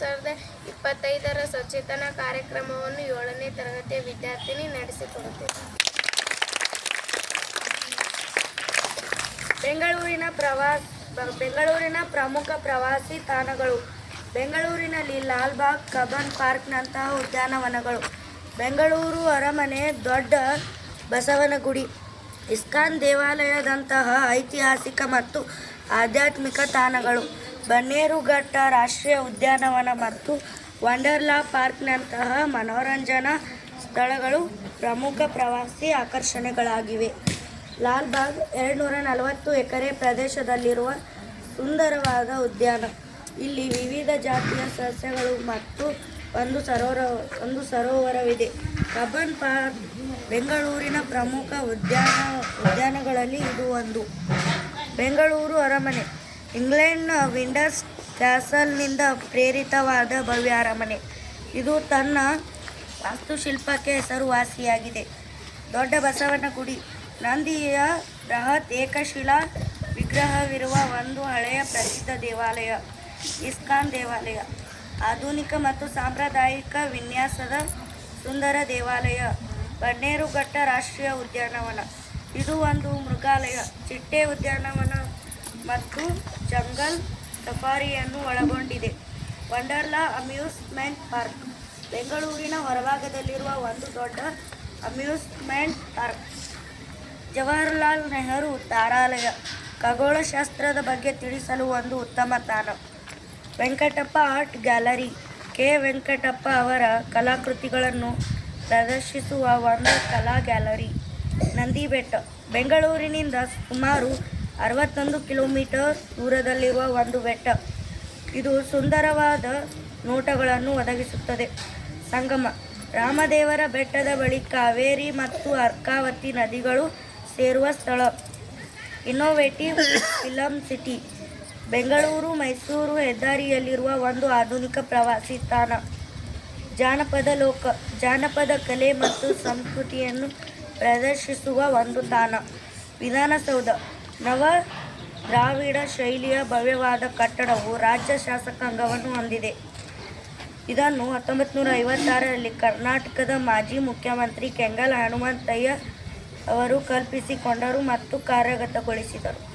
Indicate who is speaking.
Speaker 1: ಸಾವಿರದ ಇಪ್ಪತ್ತೈದರ ಸ್ವಚ್ಛತನ ಕಾರ್ಯಕ್ರಮವನ್ನು ಏಳನೇ ತರಗತಿಯ ವಿದ್ಯಾರ್ಥಿನಿ ನಡೆಸಿಕೊಡುತ್ತಿದ್ದಾರೆ ಬೆಂಗಳೂರಿನ ಪ್ರವಾಸ ಬೆಂಗಳೂರಿನ ಪ್ರಮುಖ ಪ್ರವಾಸಿ ತಾಣಗಳು. ಬೆಂಗಳೂರಿನಲ್ಲಿ ಲಾಲ್ಬಾಗ್, ಕಬನ್ ಪಾರ್ಕ್ನಂತಹ ಉದ್ಯಾನವನಗಳು. ಬೆಂಗಳೂರು ಅರಮನೆ, ದೊಡ್ಡ ಬಸವನಗುಡಿ. ಇಸ್ಕಾನ್ ದೇವಾಲಯದಂತಹ ಐತಿಹಾಸಿಕ ಮತ್ತು ಆಧ್ಯಾತ್ಮಿಕ ತಾಣಗಳು. ಬನ್ನೇರುಘಟ್ಟ ರಾಷ್ಟ್ರೀಯ ಉದ್ಯಾನವನ ಮತ್ತು ವಂಡರ್ಲಾ ಪಾರ್ಕ್ನಂತಹ ಮನೋರಂಜನಾ ಸ್ಥಳಗಳು ಪ್ರಮುಖ ಪ್ರವಾಸಿ ಆಕರ್ಷಣೆಗಳಾಗಿವೆ. ಲಾಲ್ಬಾಗ್ ಎರಡುನೂರ ನಲವತ್ತು ಎಕರೆ ಪ್ರದೇಶದಲ್ಲಿರುವ ಸುಂದರವಾದ ಉದ್ಯಾನ. ಇಲ್ಲಿ ವಿವಿಧ ಜಾತಿಯ ಸಸ್ಯಗಳು ಮತ್ತು ಒಂದು ಸರೋವರ, ಒಂದು ಸರೋವರವಿದೆ. ಕಬ್ಬನ್ ಪಾರ್ಕ್ ಬೆಂಗಳೂರಿನ ಪ್ರಮುಖ ಉದ್ಯಾನ, ಉದ್ಯಾನಗಳಲ್ಲಿ ಇದು ಒಂದು. ಬೆಂಗಳೂರು ಅರಮನೆ. ಇಂಗ್ಲೆಂಡ್ನ ವಿಂಡರ್ಸ್ ಕ್ಯಾಸಲ್ನಿಂದ ಪ್ರೇರಿತವಾದ ಭವ್ಯ ಅರಮನೆ. ಇದು ತನ್ನ ವಾಸ್ತುಶಿಲ್ಪಕ್ಕೆ ಹೆಸರುವಾಸಿಯಾಗಿದೆ. ದೊಡ್ಡ ಬಸವನ ಗುಡಿ ನಂದಿಯ ಬೃಹತ್ ಏಕಶಿಲಾ ವಿಗ್ರಹವಿರುವ ಒಂದು ಹಳೆಯ ಪ್ರಸಿದ್ಧ ದೇವಾಲಯ, ಇಸ್ಕಾನ್ ದೇವಾಲಯ. ಆಧುನಿಕ ಮತ್ತು ಸಾಂಪ್ರದಾಯಿಕ ವಿನ್ಯಾಸದ ಸುಂದರ ದೇವಾಲಯ, ಬನ್ನೇರುಘಟ್ಟ ರಾಷ್ಟ್ರೀಯ ಉದ್ಯಾನವನ. ಇದು ಒಂದು ಮೃಗಾಲಯ, ಚಿಟ್ಟೆ ಉದ್ಯಾನವನ ಮತ್ತು ಜಂಗಲ್ ಸಫಾರಿಯನ್ನು ಒಳಗೊಂಡಿದೆ. ವಂಡರ್ಲಾ ಅಮ್ಯೂಸ್ಮೆಂಟ್ ಪಾರ್ಕ್, ಬೆಂಗಳೂರಿನ ಹೊರಭಾಗದಲ್ಲಿರುವ ಒಂದು ದೊಡ್ಡ ಅಮ್ಯೂಸ್ಮೆಂಟ್ ಪಾರ್ಕ್. ಜವಾಹರ್ಲಾಲ್ ನೆಹರು ತಾರಾಲಯ ಖಗೋಳಶಾಸ್ತ್ರದ ಬಗ್ಗೆ ತಿಳಿಸಲು ಒಂದು ಉತ್ತಮ ತಾಣ. Venkatappa art gallery, K. Venkatappa ಅವರ ಕಲಾಕೃತಿಗಳನ್ನು ಪ್ರದರ್ಶಿಸುವ ಒಂದು ಕಲಾ ಗ್ಯಾಲರಿ, ನಂದಿಬೆಟ್ಟ, ಬೆಂಗಳೂರಿನಿಂದ ಸುಮಾರು ಅರವತ್ತೊಂದು ಕಿಲೋಮೀಟರ್ ದೂರದಲ್ಲಿರುವ ಒಂದು ಬೆಟ್ಟ. ಇದು ಸುಂದರವಾದ ನೋಟಗಳನ್ನು ಒದಗಿಸುತ್ತದೆ. ಸಂಗಮ. ರಾಮದೇವರ ಬೆಟ್ಟದ ಬಳಿ ಕಾವೇರಿ ಮತ್ತು ಅರ್ಕಾವತಿ ನದಿಗಳು ಸೇರುವ ಸ್ಥಳ. Innovative film city Bengaluru, Mysuru ಹೆದ್ದಾರಿಯಲ್ಲಿರುವ ಒಂದು ಆಧುನಿಕ ಪ್ರವಾಸಿ ತಾಣ. ಜಾನಪದ ಲೋಕ, ಜಾನಪದ ಕಲೆ ಮತ್ತು ಸಂಸ್ಕೃತಿಯನ್ನು ಪ್ರದರ್ಶಿಸುವ ಒಂದು ತಾಣ. ವಿಧಾನಸೌಧ. ನವ ದ್ರಾವಿಡ ಶೈಲಿಯ ಭವ್ಯವಾದ ಕಟ್ಟಡವು ರಾಜ್ಯ ಶಾಸಕಾಂಗವನ್ನು ಹೊಂದಿದೆ. ಇದನ್ನು ಹತ್ತೊಂಬತ್ತು ನೂರ ಐವತ್ತಾರರಲ್ಲಿ ಕರ್ನಾಟಕದ ಮಾಜಿ ಮುಖ್ಯಮಂತ್ರಿ ಕೆಂಗಲ್ ಹನುಮಂತಯ್ಯ ಅವರು ಕಲ್ಪಿಸಿಕೊಂಡರು ಮತ್ತು ಕಾರ್ಯಗತಗೊಳಿಸಿದರು.